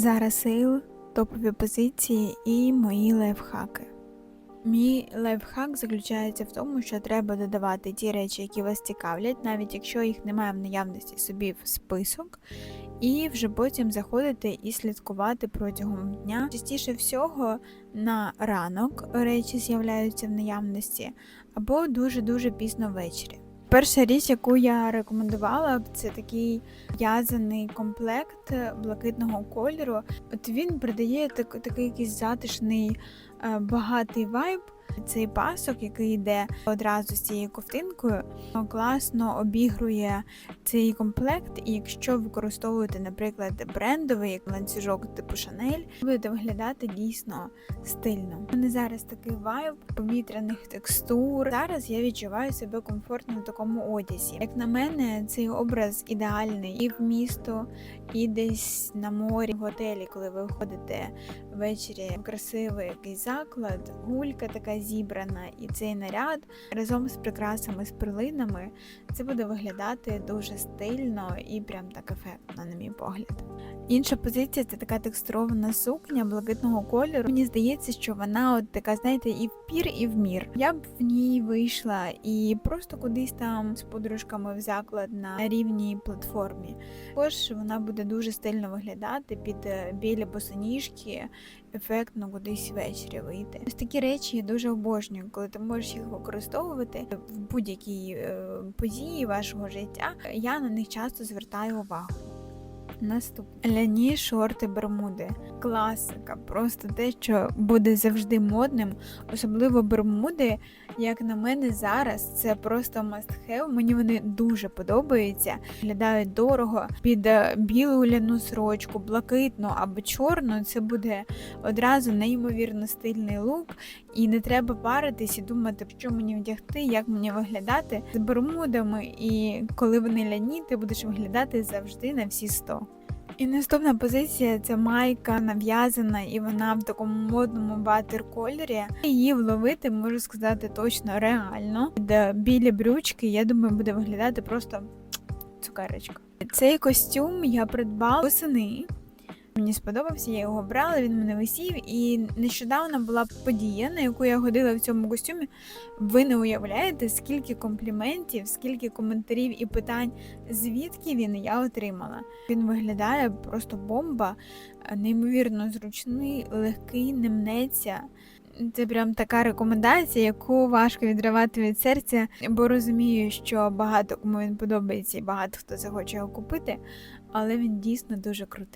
Зараз сейл, топові позиції і мої лайфхаки. Мій лайфхак заключається в тому, що треба додавати ті речі, які вас цікавлять, навіть якщо їх немає в наявності собі в список, і вже потім заходити і слідкувати протягом дня. Частіше всього на ранок речі з'являються в наявності, або дуже-дуже пізно ввечері. Перша річ, яку я рекомендувала, б, це такий в'язаний комплект блакитного кольору. От він придає так, такий якийсь затишний, е, багатий вайб. Цей пасок, який йде одразу з цією ковтинкою, класно обігрує цей комплект. І якщо використовуєте, наприклад, брендовий ланцюжок типу Шанель, будете виглядати дійсно стильно. У мене зараз такий вайб повітряних текстур. Зараз я відчуваю себе комфортно в такому одязі. Як на мене, цей образ ідеальний і в місто, і десь на морі, в готелі, коли ви виходите ввечері в красивий якийсь заклад, гулька така зібрана, і цей наряд разом з прикрасами, з перлинами, це буде виглядати дуже стильно і прям так ефектно, на мій погляд. Інша позиція це така текстурована сукня блакитного кольору. Мені здається, що вона от така, знаєте, і в пір, і в мір. Я б в ній вийшла і просто кудись там з подружками в заклад на рівній платформі. Також вона буде дуже стильно виглядати під е, білі босоніжки, ефектно кудись ввечері вийти. Ось такі речі я дуже обожнюю, коли ти можеш їх використовувати в будь-якій е, події вашого життя. Я на них часто звертаю увагу. Наступне ляні шорти бермуди. Класика, просто те, що буде завжди модним, особливо бермуди, як на мене зараз, це просто must have. Мені вони дуже подобаються. Виглядають дорого під е, білу ляну сорочку, блакитну або чорну. Це буде одразу неймовірно стильний лук, і не треба паритись і думати, що мені вдягти, як мені виглядати з бермудами. І коли вони ляні, ти будеш виглядати завжди на всі 100. І наступна позиція це майка нав'язана, і вона в такому модному батер кольорі. Її вловити, можу сказати, точно реально. Під е, білі брючки, я думаю, буде виглядати просто цукерочка. Цей костюм я придбала восени. Мені сподобався, я його брала, він мене висів, і нещодавно була подія, на яку я ходила в цьому костюмі. Ви не уявляєте, скільки компліментів, скільки коментарів і питань, звідки він я отримала. Він виглядає просто бомба, неймовірно зручний, легкий, не мнеться. Це прям така рекомендація, яку важко відривати від серця, бо розумію, що багато кому він подобається і багато хто захоче його купити, але він дійсно дуже крутий.